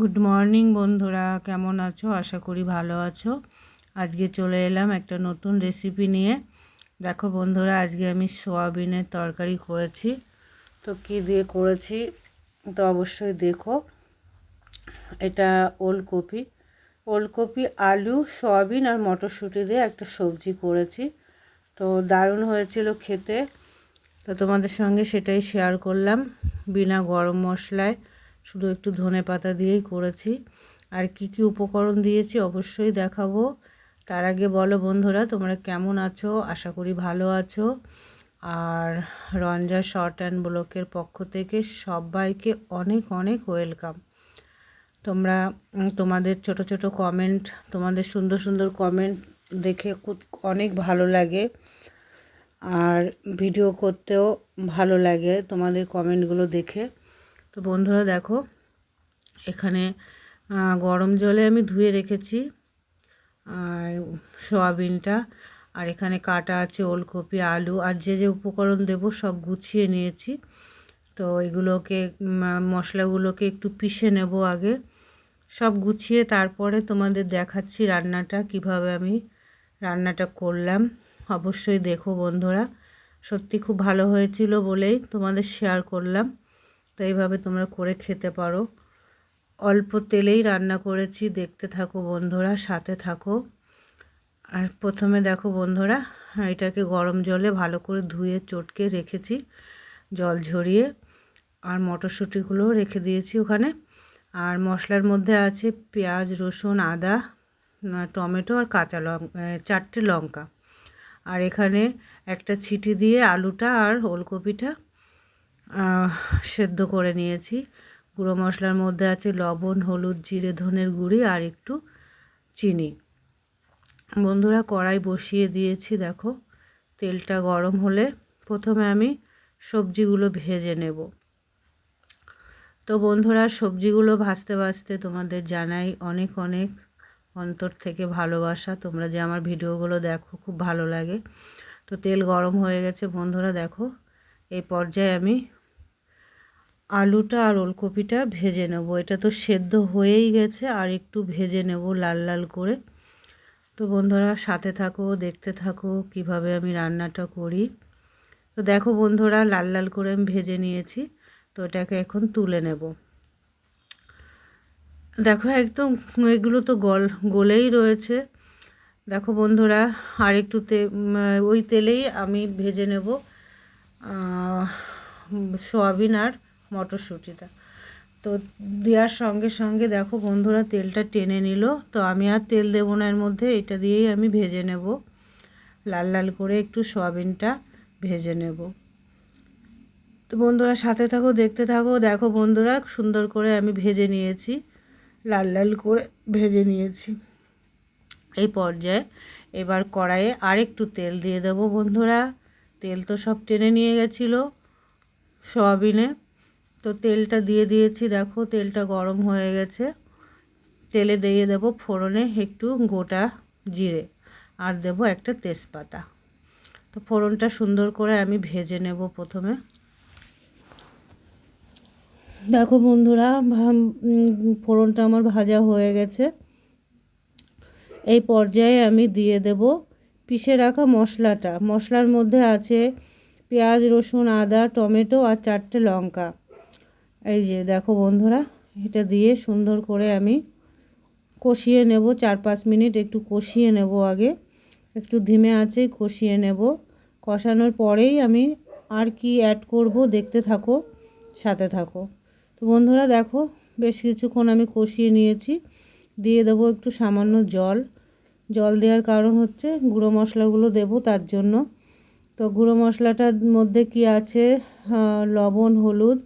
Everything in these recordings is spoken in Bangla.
গুড মর্নিং বন্ধুরা। কেমন আছো? আশা করি ভালো আছো। আজকে চলে এলাম একটা নতুন রেসিপি নিয়ে। দেখো বন্ধুরা, আজকে আমি সোয়াবিনের তরকারি করেছি। তো কী দিয়ে করেছি? তো অবশ্যই দেখো। এটা ওলকপি। ওলকপি, আলু, সোয়াবিন আর মটরশুঁটি দিয়ে একটা সবজি করেছি। তো দারুণ হয়েছিল খেতে। তো তোমাদের সঙ্গে সেটাই শেয়ার করলাম। বিনা গরম মশলায়। শুধু একটু ধনে পাতা দিয়েই করেছি। আর কি কি উপকরণ দিয়েছি অবশ্যই দেখাবো। তার আগে বলো বন্ধুরা, তোমরা কেমন আছো? আশা করি ভালো আছো। আর রঞ্জা শর্ট অ্যান্ড ব্লকের পক্ষ থেকে সবাইকে অনেক অনেক ওয়েলকাম। তোমরা তোমাদের ছোট ছোট কমেন্ট, তোমাদের সুন্দর সুন্দর কমেন্ট দেখে খুব অনেক ভালো লাগে। আর ভিডিও করতেও ভালো লাগে তোমাদের কমেন্টগুলো দেখে। তো বন্ধুরা দেখো, এখানে গরম জলে আমি ধুয়ে রেখেছি সোয়াবিনটা, আর এখানে কাটা আছে ওলকপি, আলু, আর যে যে উপকরণ দেব সব গুছিয়ে নিয়েছি। তো এগুলোকে মশলাগুলোকে একটু পিষে নেব আগে, সব গুছিয়ে তারপরে তোমাদের দেখাচ্ছি রান্নাটা, কীভাবে আমি রান্নাটা করলাম। অবশ্যই দেখো বন্ধুরা, সত্যি খুব ভালো হয়েছিল বলেই তোমাদের শেয়ার করলাম। তো এইভাবে তোমরা করে খেতে পারো। অল্প তেলেই রান্না করেছি, দেখতে থাকো বন্ধুরা, সাথে থাকো। আর প্রথমে দেখো বন্ধুরা এটাকে গরম জলে ভালো করে ধুয়ে চটকে রেখেছি, জল ঝরিয়ে। আর মটরশুঁটিগুলোও রেখে দিয়েছি ওখানে। আর মশলার মধ্যে আছে পেঁয়াজ, রসুন, আদা টমেটো আর কাঁচা লঙ্কা চারটে লঙ্কা। আর এখানে একটা ছিটি দিয়ে আলুটা আর ওলকপিটা সেদ্ধ করে নিয়েছি। গুঁড়ো মশলার মধ্যে আছে লবণ, হলুদ, জিরে, ধনের গুঁড়ি আর একটু চিনি। বন্ধুরা, কড়াই বসিয়ে দিয়েছি, দেখো। তেলটা গরম হলে প্রথমে আমি সবজিগুলো ভেজে নেব। তো বন্ধুরা, সবজিগুলো ভাজতে ভাজতে তোমাদের জানাই অনেক অনেক অন্তর থেকে ভালোবাসা। তোমরা যে আমার ভিডিওগুলো দেখো, খুব ভালো লাগে। তো তেল গরম হয়ে গেছে। বন্ধুরা, দেখো, এই পর্যায়ে আমি আলুটা আর ওলকপিটা ভেজে নেব। এটা তো সেদ্ধ হয়েই গেছে, আর একটু ভেজে নেব লাল লাল করে। তো বন্ধুরা, সাথে থাকো, দেখতে থাকো কীভাবে আমি রান্নাটা করি। তো দেখো বন্ধুরা, লাল লাল করে আমি ভেজে নিয়েছি, তো এটাকে এখন তুলে নেব। দেখো একদম এগুলো তো গল, গলেই রয়েছে। দেখো বন্ধুরা, আর একটু তে ওই তেলেই আমি ভেজে নেব সোয়াবিন আর মটরশুঁটিটা। তো দেওয়ার সঙ্গে সঙ্গে দেখো বন্ধুরা তেলটা টেনে নিল। তো আমি আর তেল দেবো না এর মধ্যে, এটা দিয়েই আমি ভেজে নেব। লাল লাল করে একটু সোয়াবিনটা ভেজে নেব। তো বন্ধুরা সাথে থাকো, দেখতে থাকো। দেখো বন্ধুরা সুন্দর করে আমি ভেজে নিয়েছি। লাল লাল করে ভেজে নিয়েছি। এই পর্যায়ে এবার কড়াইয়ে আরেকটু তেল দিয়ে দেবো বন্ধুরা। তেল তো সব টেনে নিয়ে গেছিল সোয়াবিনে। তো তেলটা দিয়ে দিয়েছি, দেখো তেলটা গরম হয়ে গেছে। তেলে দিয়ে দেব ফোড়নে একটু গোটা জিরে আর দেব একটা তেজপাতা। তো ফোড়নটা সুন্দর করে আমি ভেজে নেব প্রথমে। দেখো বন্ধুরা ফোড়নটা আমার ভাজা হয়ে গেছে। এই পর্যায়ে আমি দিয়ে দেব পিষে রাখা মশলাটা। মশলার মধ্যে আছে পেঁয়াজ, রসুন, আদা, টমেটো আর চারটে লঙ্কা। এই যে দেখো বন্ধুরা, এটা দিয়ে সুন্দর করে আমি কষিয়ে নেব, চার পাঁচ মিনিট একটু কষিয়ে নেব আগে। একটু ধিমে আছে, কষিয়ে নেব। কষানোর পরেই আমি আর কি অ্যাড করব দেখতে থাকো, সাথে থাকো। তো বন্ধুরা দেখো, বেশ কিছুক্ষণ আমি কষিয়ে নিয়েছি। দিয়ে দেবো একটু সামান্য জল। জল দেওয়ার কারণ হচ্ছে গুঁড়ো মশলাগুলো দেব তার জন্য। তো গুঁড়ো মশলাটার মধ্যে কি আছে? লবণ, হলুদ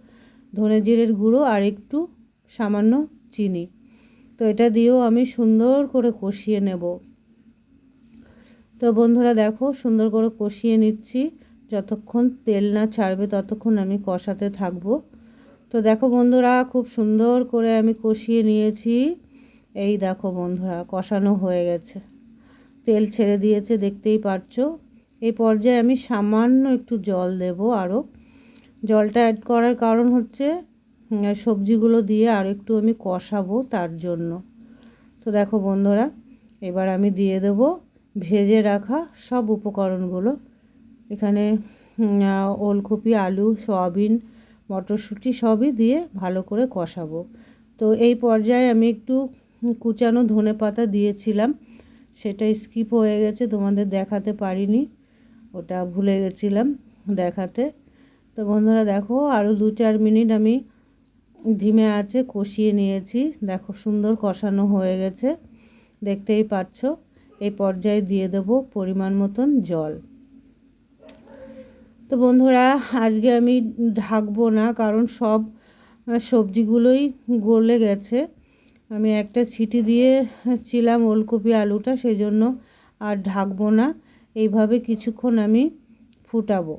ধনে জিরের গুঁড়ো আর একটু সামান্য চিনি। তো এটা দিয়েও আমি সুন্দর করে কষিয়ে নেব। তো বন্ধুরা দেখো, সুন্দর করে কষিয়ে নিচ্ছি। যতক্ষণ তেল না ছাড়বে ততক্ষণ আমি কষাতে থাকব। তো দেখো বন্ধুরা, খুব সুন্দর করে আমি কষিয়ে নিয়েছি। এই দেখো বন্ধুরা, কষানো হয়ে গেছে। তেল ছেড়ে দিয়েছে, দেখতেই পারছ। এই পর্যায়ে আমি সামান্য একটু জল দেব আরও। জলটা অ্যাড করার কারণ হচ্ছে সবজিগুলো দিয়ে আর একটু আমি কষাবো তার জন্য। তো দেখো বন্ধুরা, এবার আমি দিয়ে দেব ভেজে রাখা সব উপকরণগুলো। এখানে ওলকপি, আলু, সয়াবিন, মটরশুঁটি সবই দিয়ে ভালো করে কষাবো। তো এই পর্যায়ে আমি একটু কুচানো ধনে পাতা দিয়েছিলাম, সেটা স্কিপ হয়ে গেছে, তোমাদের দেখাতে পারিনি, ওটা ভুলে গেছিলাম দেখাতে। তো বন্ধুরা দেখো আরও দু চার মিনিট আমি ধিমে আছে, কষিয়ে নিয়েছি। দেখো সুন্দর কষানো হয়ে গেছে, দেখতেই পাচ্ছ। এই পর্যায়ে দিয়ে দেব পরিমাণ মতন জল। তো বন্ধুরা, আজকে আমি ঢাকবো না, কারণ সব সবজিগুলোই গলে গেছে। আমি একটা সিটি দিয়ে ছিলাম ওলকপি আলুটা সেই জন্য আর ঢাকবো না। এইভাবে কিছুক্ষণ আমি ফুটাবো।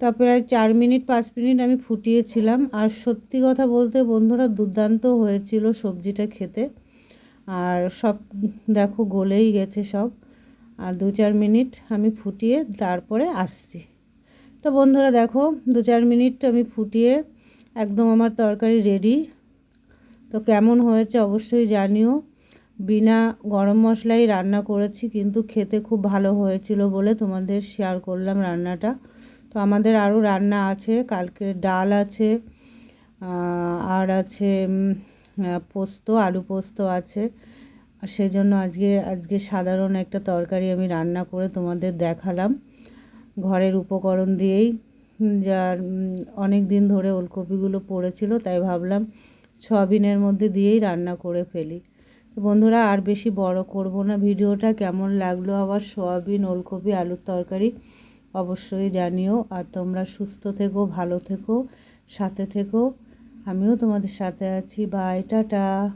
তারপরে চার মিনিট, পাঁচ মিনিট আমি ফুটিয়েছিলাম। আর সত্যি কথা বলতে বন্ধুরা, দুর্দান্ত হয়েছিল সবজিটা খেতে। আর সব দেখো, গলেই গেছে সব। আর দু চার মিনিট আমি ফুটিয়ে তারপরে আসছি। তো বন্ধুরা, দেখো, দু চার মিনিট আমি ফুটিয়ে একদম আমার তরকারি রেডি তো কেমন হয়েছে অবশ্যই জানিও। বিনা গরম মশলাই রান্না করেছি, কিন্তু খেতে খুব ভালো হয়েছিল বলে তোমাদের শেয়ার করলাম রান্নাটা। তো আমাদের আরও রান্না আছে, কালকে ডাল আছে আর আছে পোস্ত, আলু পোস্ত আছে। আর সেই জন্য আজকে আজকে সাধারণ একটা তরকারি আমি রান্না করে তোমাদের দেখালাম। ঘরের উপকরণ দিয়েই যার অনেক দিন ধরে ওলকপিগুলো পড়েছিল, তাই ভাবলাম সয়াবিনের মধ্যে দিয়েই রান্না করে ফেলি। বন্ধুরা, আর বেশি বড় করব না। ভিডিওটা কেমন লাগল? আবার সয়াবিন, ওলকপি, আলুর তরকারি অবশ্যই জানিও আর তোমরা সুস্থ থেকো, ভালো থেকো, সাথে থেকো। আমিও তোমাদের সাথে আছি। Bye, tata.